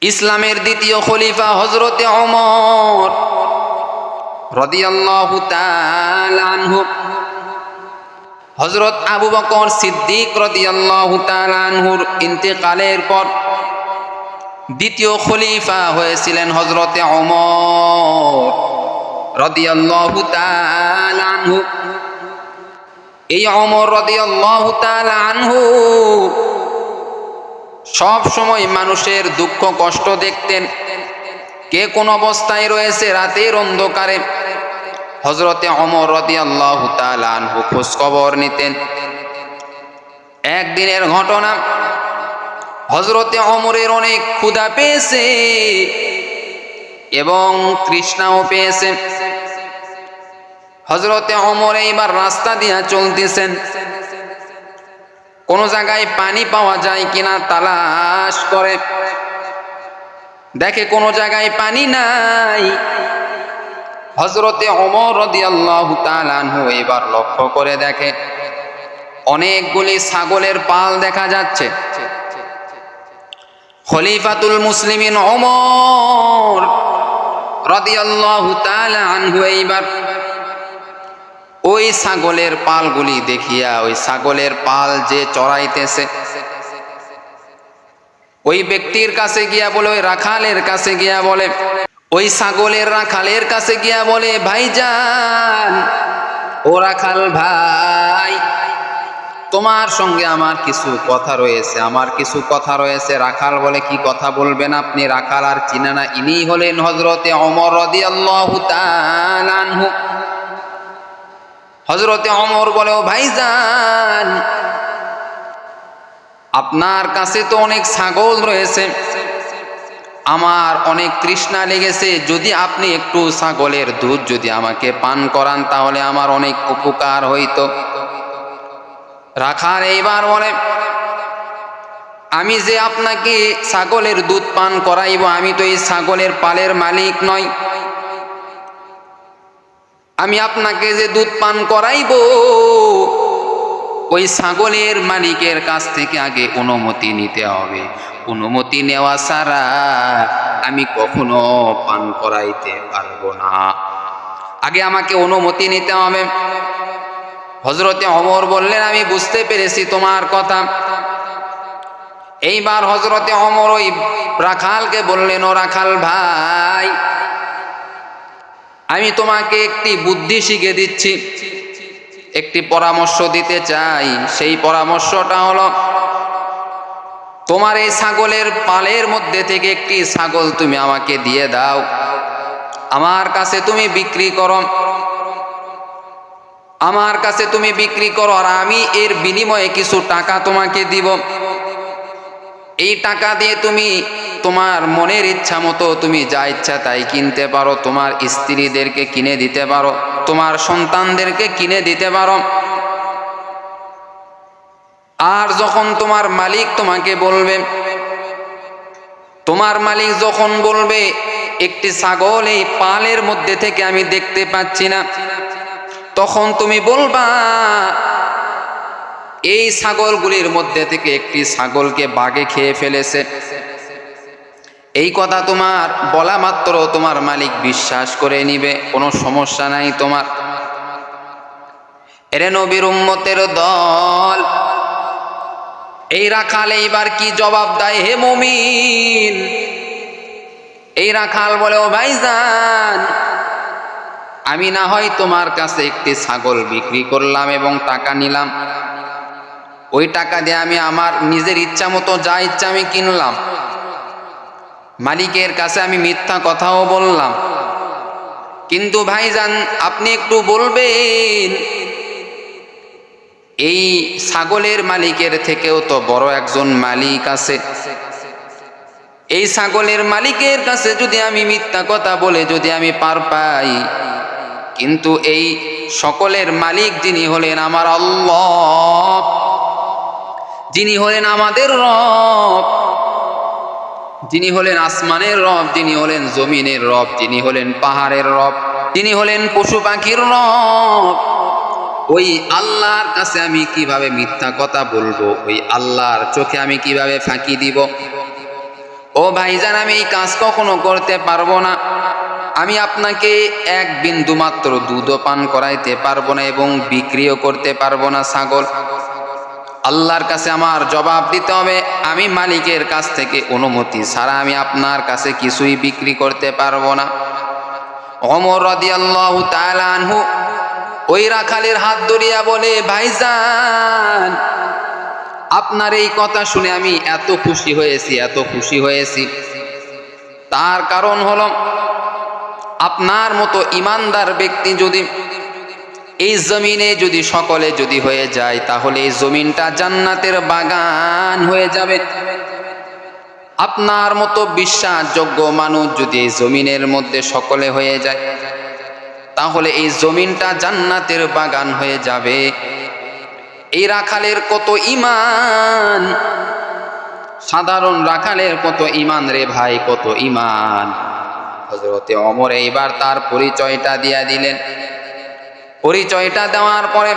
ইসলামের দ্বিতীয় খলিফা হজরতে অমর রদিয়াল্লাহু তাআলা আনহু। হজরত আবু বকর সিদ্দিক রদিয়াল্লাহু তাআলা আনহুর ইন্তেকালের পর দ্বিতীয় খলিফা হয়েছিলেন হজরতে অমর রদিয়াল্লাহু তাআলা আনহু। এই অমর রদিয়াল্লাহু তাআলা আনহু সব সময় মানুষের দুঃখ, কষ্ট দেখতেন। কে কোন অবস্থায় রয়েছে রাতের অন্ধকারে? হজরতে অমর রদি আল্লাহ আনহু খোঁজ খবর নিতেন। একদিনের ঘটনা হজরতে অমরের অনেক ক্ষুধা পেয়েছে এবং তৃষ্ণাও পেয়েছে। হজরতে অমর এইবার রাস্তা দিয়া চলতেছেন। কোনো জায়গায় পানি পাওয়া যায় কিনা তালাশ করে। দেখে কোনো জায়গায় পানি নাই। হজরতে অমর এবার লক্ষ্য করে দেখে, অনেকগুলি ছাগলের পাল দেখা যাচ্ছে। খলিফাতুল মুসলিমিন অমর রদিয়াল্লাহু তাআলা আনহু এইবার ওই ছাগলের পালগুলি দেখিয়া, ওই ছাগলের পাল যে চড়াইতেছে। ওই ব্যক্তির কাছে গিয়া বলে, ওই রাখালের কাছে গিয়া বলে, ওই ছাগলের রাখালের কাছে গিয়া বলে, ভাইজান, ও রাখাল ভাই, তোমার সঙ্গে আমার কিছু কথা রয়েছে, আমার কিছু কথা রয়েছে। রাখাল বলে, কি কথা বলবেন আপনি? রাখাল আর চিনা না। ইনি হলেন হজরতে অমর রদি আল্লাহ আনহু। হজরতে অমর বলে, ও ভাইজান, আপনার কাছে তো অনেক ছাগল রয়েছে, আমার অনেক তৃষ্ণা লেগেছে, যদি আপনি একটু ছাগলের দুধ যদি আমাকে পান করান, তাহলে আমার অনেক উপকার হইতো। রাখার এইবার বলে, আমি যে আপনাকে ছাগলের দুধ পান করাইব, আমি তো এই ছাগলের পালের মালিক নয় আমি আপনাকে যে দুধ পান করাইব, ওই ছাগলের মালিকের কাছ থেকে আগে অনুমতি নিতে হবে। অনুমতি নেওয়া ছাড়া আমি কখনো পান করাইতে পারব না। আগে আমাকে অনুমতি নিতে হবে। হজরতে অমর বললেন, আমি বুঝতে পেরেছি তোমার কথা। এইবার হজরতে অমর ওই রাখালকে বললেন, ও রাখাল ভাই আমি তোমাকে একটি বুদ্ধি শিখে দিচ্ছি। একটি পরামর্শ দিতে চাই। সেই পরামর্শটা হলো, তোমার এই ছাগলের পালের মধ্যে থেকে একটি ছাগল তুমি আমাকে দিয়ে দাও। আমার কাছে তুমি বিক্রি করো। আমার কাছে তুমি বিক্রি করো আর আমি এর বিনিময়ে কিছু টাকা তোমাকে দিব। এই টাকা দিয়ে তুমি তোমার মনের ইচ্ছা মতো তুমি যা ইচ্ছা তাই কিনতে পারো। তোমার স্ত্রীদেরকে কিনে দিতে পারো। তোমার সন্তানদেরকে কিনে দিতে পারো। আর যখন তোমার মালিক তোমাকে বলবে, তোমার মালিক যখন বলবে, একটি ছাগল এই পালের মধ্যে থেকে আমি দেখতে পাচ্ছি না, তখন তুমি বলবা, এই ছাগলগুলির মধ্যে থেকে একটি ছাগলকে বাঘে খেয়ে ফেলেছে। এই কথা তোমার বলা মাত্র তোমার মালিক বিশ্বাস করে নিবে, কোনো সমস্যা নাই তোমার। এরে নবীর উম্মতের দল, এই রাখাল এইবার কি জবাব দেয় হে মমিন? এই রাখাল বলে, ও ভাইজান, আমি না হয় তোমার কাছে একটি ছাগল বিক্রি করলাম এবং টাকা নিলাম। ওই টাকা দিয়ে আমি আমার নিজের ইচ্ছা মতো যা ইচ্ছা আমি কিনলাম। মালিকের কাছে আমি মিথ্যা কথাও বললাম। কিন্তু ভাইজান, আপনি একটু বলবেন, এই ছাগলের মালিকের থেকেও তো বড় একজন মালিক আছে। এই ছাগলের মালিকের কাছে যদি আমি মিথ্যা কথা বলে যদি আমি পার পাই, কিন্তু এই সকলের মালিক যিনি হলেন আমার আল্লাহ, যিনি হলেন আমাদের রব যিনি হলেন আসমানের রব, যিনি হলেন জমিনের রব, যিনি হলেন পাহাড়ের রব তিনি হলেন পশু পাখির রব। ওই আল্লাহর কাছে আমি কীভাবে মিথ্যা কথা বলব? ওই আল্লাহর চোখে আমি কীভাবে ফাঁকি দিব? ও ভাইজান, আমি এই কাজ কখনো করতে পারব না। আমি আপনাকে এক বিন্দু মাত্র দুধও পান করাইতে পারব না এবং বিক্রিও করতে পারব না, ছাগল। আল্লাহর কাছে আমার জবাব দিতে হবে। আমি মালিকের কাছ থেকে অনুমতি ছাড়া আমি আপনার কাছে কিছুই বিক্রি করতে পারব না। অমর রদিয়াল্লাহু তাআলা আনহু ওই রাখালের হাত ধরিয়া বলে, ভাইজান, আপনার এই কথা শুনে আমি এত খুশি হয়েছি, এত খুশি হয়েছি। তার কারণ হলো, আপনার মতো ইমানদার ব্যক্তি যদি এই জমিনে যদি সকলে যদি হয়ে যায়, তাহলে এই জমিনটা জান্নাতের বাগান হয়ে যাবে। আপনার মতো বিশ্বাসযোগ্য মানুষ যদি এই জমিনের মধ্যে সকলে হয়ে যায়, তাহলে এই জমিনটা জান্নাতের বাগান হয়ে যাবে। এই রাখালের কত ইমান সাধারণ রাখালের কত ইমান রে ভাই, কত ইমান হজরতে অমর এইবার তার পরিচয়টা দিয়া দিলেন। পরিচয়টা দেওয়ার পরে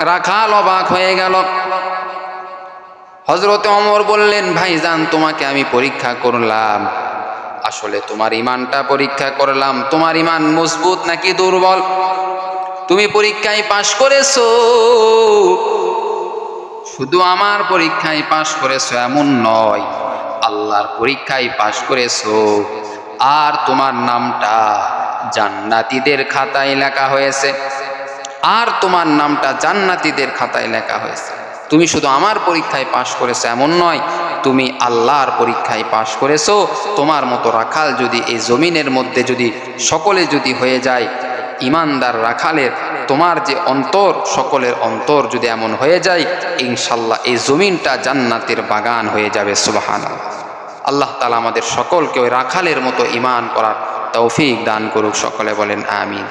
রাখাল অবাক হয়ে গেল। হজরতে অমর বললেন ভাইজান তোমাকে আমি পরীক্ষা করলাম। আসলে তোমার ইমানটা পরীক্ষা করলাম। তোমার ইমান মজবুত নাকি দুর্বল? তুমি পরীক্ষায় পাশ করেছ। শুধু আমার পরীক্ষায় পাশ করেছ, এমন নয়। আল্লাহর পরীক্ষায় পাশ করেছ। আর তোমার নামটা জান্নাতিদের খাতায় লেখা হয়েছে। আর তোমার নামটা জান্নাতীদের খাতায় লেখা হয়েছে। তুমি শুধু আমার পরীক্ষায় পাশ করেছ, এমন নয়, তুমি আল্লাহর পরীক্ষায় পাশ করেছ। তোমার মতো রাখাল যদি এই জমিনের মধ্যে যদি সকলে যদি হয়ে যায়, ইমানদার রাখালের তোমার যে অন্তর, সকলের অন্তর যদি এমন হয়ে যায়, ইনশাল্লাহ এই জমিনটা জান্নাতের বাগান হয়ে যাবে সুবাহান আল্লাহ তালা আমাদের সকলকে ওই রাখালের মতো ইমান করার তৌফিক দান করুক, সকলে বলেন, আমিন।